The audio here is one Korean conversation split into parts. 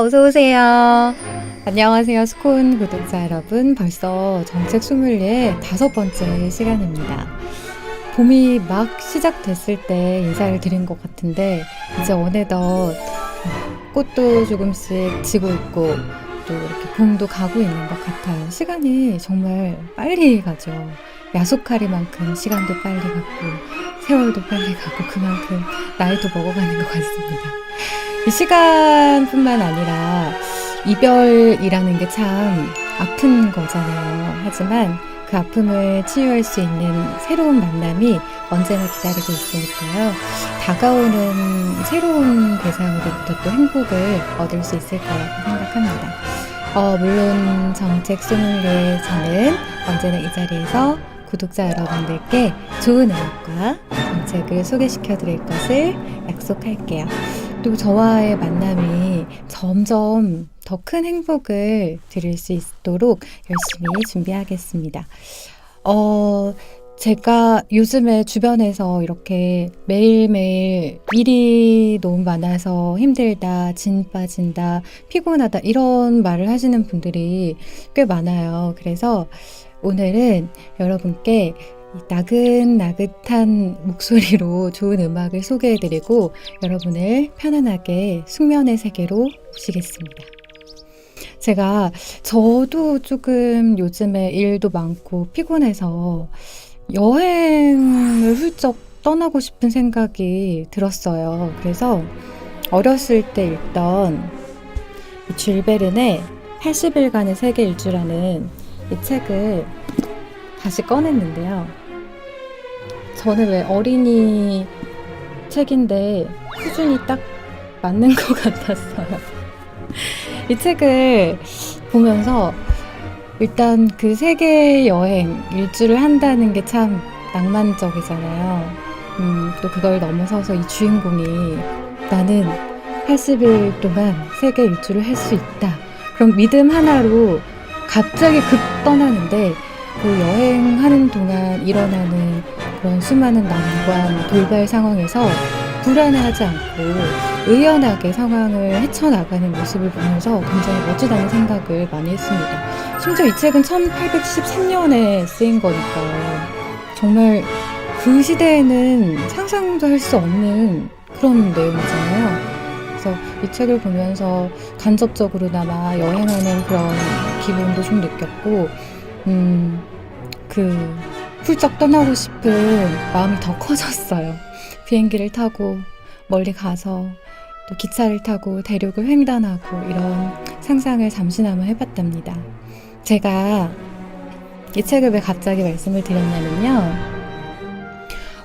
어서 오세요. 안녕하세요, 스콘 구독자 여러분. 벌써 정책 소믈리에 다섯 번째 시간입니다. 봄이 막 시작됐을 때 인사를 드린 것 같은데 이제 어느덧 꽃도 조금씩 지고 있고 또 이렇게 봄도 가고 있는 것 같아요. 시간이 정말 빨리 가죠. 야속하리만큼 시간도 빨리 가고 세월도 빨리 가고 그만큼 나이도 먹어가는 것 같습니다. 이 시간뿐만 아니라 이별이라는 게 참 아픈 거잖아요. 하지만 그 아픔을 치유할 수 있는 새로운 만남이 언제나 기다리고 있으니까요. 다가오는 새로운 대상으로부터 또 행복을 얻을 수 있을 거라고 생각합니다. 어, 물론 정책 소믈리에서는 언제나 이 자리에서 구독자 여러분들께 좋은 음악과 정책을 소개시켜 드릴 것을 약속할게요. 또 저와의 만남이 점점 더 큰 행복을 드릴 수 있도록 열심히 준비하겠습니다. 어, 제가 요즘에 주변에서 이렇게 매일매일 일이 너무 많아서 힘들다, 진 빠진다, 피곤하다, 이런 말을 하시는 분들이 꽤 많아요. 그래서 오늘은 여러분께 이 나긋나긋한 목소리로 좋은 음악을 소개해드리고 여러분을 편안하게 숙면의 세계로 모시겠습니다. 제가 저도 조금 요즘에 일도 많고 피곤해서 여행을 훌쩍 떠나고 싶은 생각이 들었어요. 그래서 어렸을 때 읽던 이 줄베른의 80일간의 세계 일주라는 이 책을 다시 꺼냈는데요. 저는 왜 어린이 책인데 수준이 딱 맞는 것 같았어요. 이 책을 보면서 일단 그 세계 여행 일주를 한다는 게 참 낭만적이잖아요. 음, 또 그걸 넘어서서 이 주인공이 나는 80일 동안 세계 일주를 할 수 있다. 그럼 믿음 하나로 갑자기 급 떠나는데 그 여행하는 동안 일어나는 그런 수많은 난관, 돌발 상황에서 불안해하지 않고 의연하게 상황을 헤쳐나가는 모습을 보면서 굉장히 멋지다는 생각을 많이 했습니다. 심지어 이 책은 1873년에 쓰인 거니까요. 정말 그 시대에는 상상도 할 수 없는 그런 내용이잖아요. 그래서 이 책을 보면서 간접적으로나마 여행하는 그런 기분도 좀 느꼈고, 음, 그, 훌쩍 떠나고 싶은 마음이 더 커졌어요. 비행기를 타고 멀리 가서 또 기차를 타고 대륙을 횡단하고 이런 상상을 잠시나마 해봤답니다. 제가 이 책을 왜 갑자기 말씀을 드렸냐면요.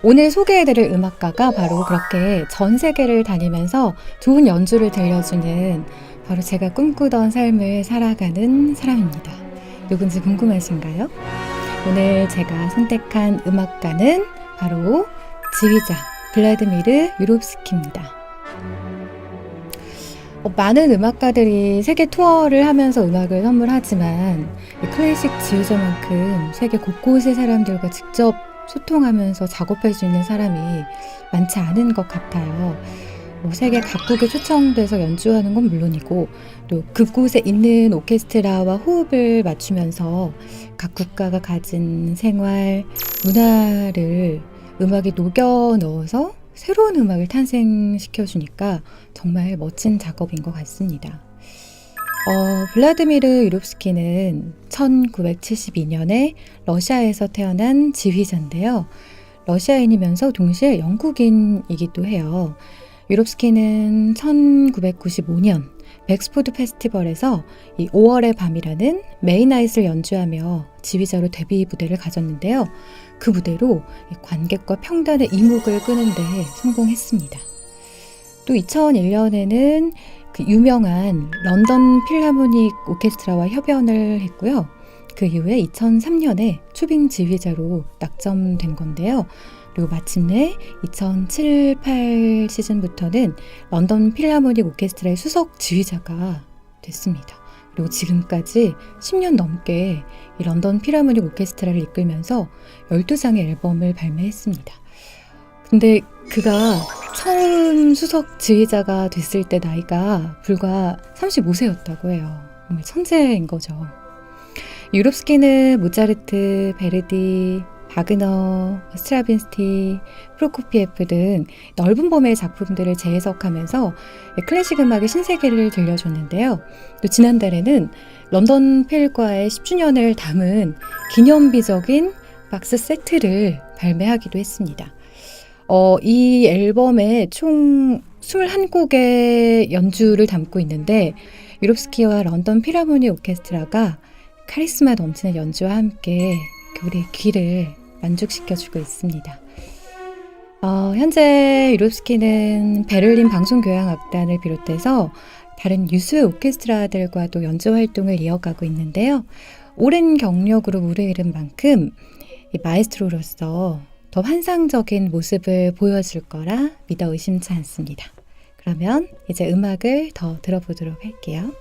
오늘 소개해드릴 음악가가 바로 그렇게 전 세계를 다니면서 좋은 연주를 들려주는 바로 제가 꿈꾸던 삶을 살아가는 사람입니다. 누군지 궁금하신가요? 오늘 제가 선택한 음악가는 바로 지휘자 블라드미르 유롭스키입니다. 어, 많은 음악가들이 세계 투어를 하면서 음악을 선물하지만 이 클래식 지휘자만큼 세계 곳곳의 사람들과 직접 소통하면서 작업할 수 있는 사람이 많지 않은 것 같아요. 뭐 세계 각국에 초청돼서 연주하는 건 물론이고 또 그곳에 있는 오케스트라와 호흡을 맞추면서 각 국가가 가진 생활, 문화를 음악에 녹여 넣어서 새로운 음악을 탄생시켜 주니까 정말 멋진 작업인 것 같습니다. 어, 블라드미르 유롭스키는 1972년에 러시아에서 태어난 지휘자인데요. 러시아인이면서 동시에 영국인이기도 해요. 유롭스키는 1995년 백스포드 페스티벌에서 이 5월의 밤이라는 메이나잇을 연주하며 지휘자로 데뷔 무대를 가졌는데요. 그 무대로 관객과 평단의 이목을 끄는데 성공했습니다. 또 2001년에는 그 유명한 런던 필하모닉 오케스트라와 협연을 했고요. 그 이후에 2003년에 초빙 지휘자로 낙점된 건데요. 그리고 마침내 2007, 8 시즌부터는 런던 필하모닉 오케스트라의 수석 지휘자가 됐습니다. 그리고 지금까지 10년 넘게 이 런던 필하모닉 오케스트라를 이끌면서 12장의 앨범을 발매했습니다. 근데 그가 처음 수석 지휘자가 됐을 때 나이가 불과 35세였다고 해요. 정말 천재인 거죠. 유롭스키는 모차르트, 베르디, 바그너, 스트라빈스티, 프로코피에프 등 넓은 범위의 작품들을 재해석하면서 클래식 음악의 신세계를 들려줬는데요. 또 지난달에는 런던 필과의 10주년을 담은 기념비적인 박스 세트를 발매하기도 했습니다. 어, 이 앨범에 총 21곡의 연주를 담고 있는데 유롭스키와 런던 필하모니 오케스트라가 카리스마 넘치는 연주와 함께 우리의 귀를 만족시켜주고 있습니다. 어, 현재 유롭스키는 베를린 방송교향악단을 비롯해서 다른 유수의 오케스트라들과도 연주 활동을 이어가고 있는데요. 오랜 경력으로 무르익은 만큼 이 마에스트로로서 더 환상적인 모습을 보여줄 거라 믿어 의심치 않습니다. 그러면 이제 음악을 더 들어보도록 할게요.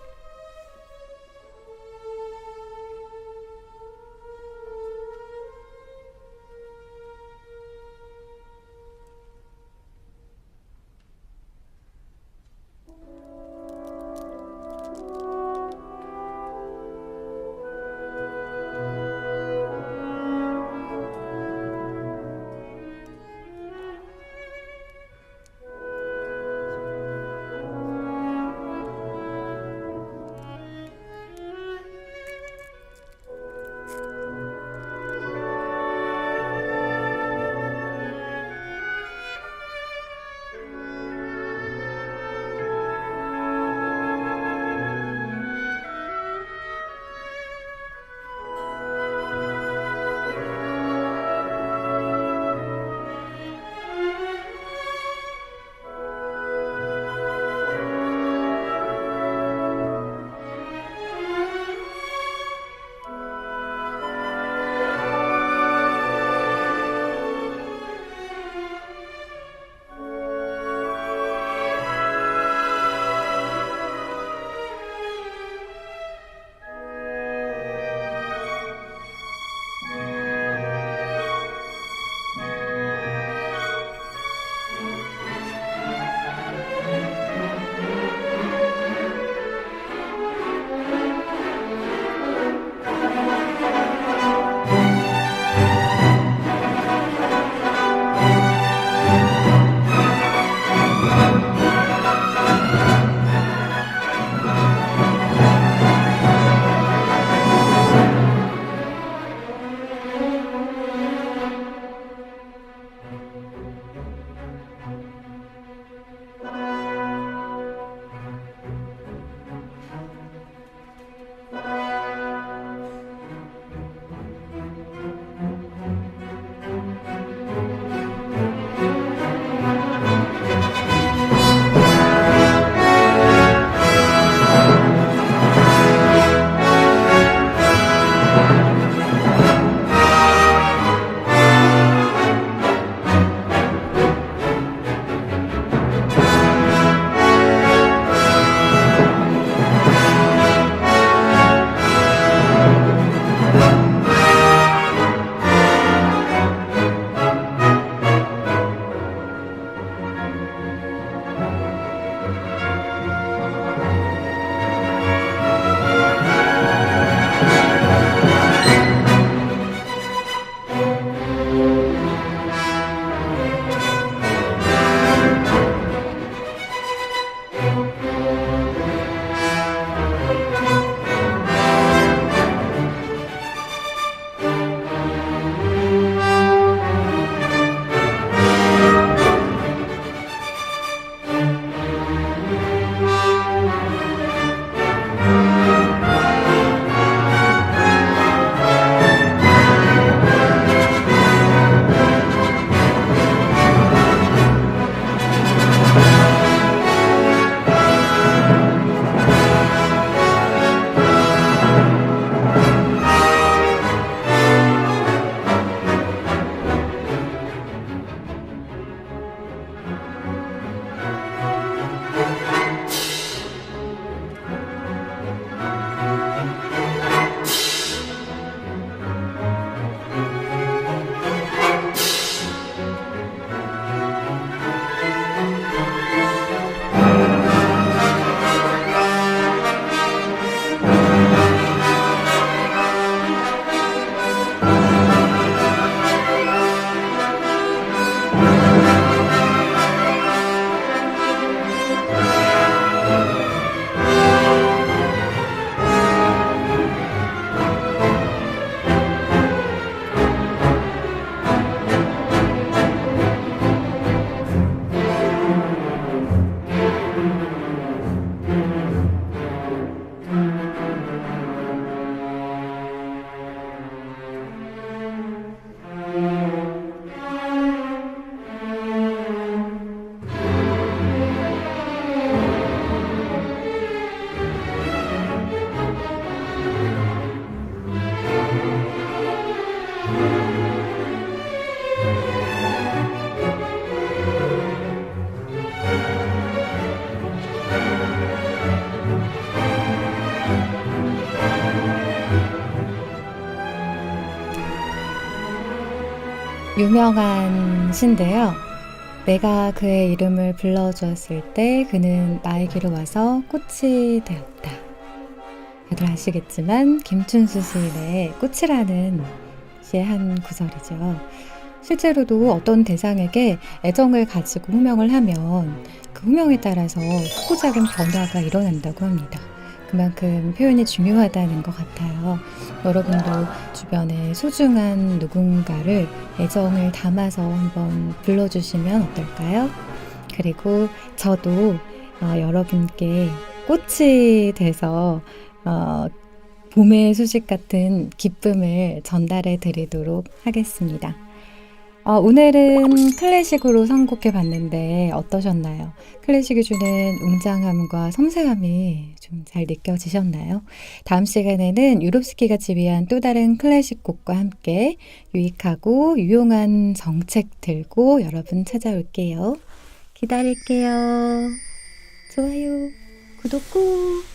유명한 시인데요. 내가 그의 이름을 불러주었을 때 그는 나에게로 와서 꽃이 되었다. 다들 아시겠지만 김춘수 시인의 꽃이라는 시의 한 구절이죠. 실제로도 어떤 대상에게 애정을 가지고 호명을 하면 그 호명에 따라서 크고 작은 변화가 일어난다고 합니다. 그만큼 표현이 중요하다는 것 같아요. 여러분도 주변에 소중한 누군가를 애정을 담아서 한번 불러주시면 어떨까요? 그리고 저도 어, 여러분께 꽃이 돼서 어, 봄의 소식 같은 기쁨을 전달해 드리도록 하겠습니다. 어, 오늘은 클래식으로 선곡해 봤는데 어떠셨나요? 클래식이 주는 웅장함과 섬세함이 좀 잘 느껴지셨나요? 다음 시간에는 유롭스키가 지휘한 또 다른 클래식 곡과 함께 유익하고 유용한 정책 들고 여러분 찾아올게요. 기다릴게요. 좋아요, 구독 꾹!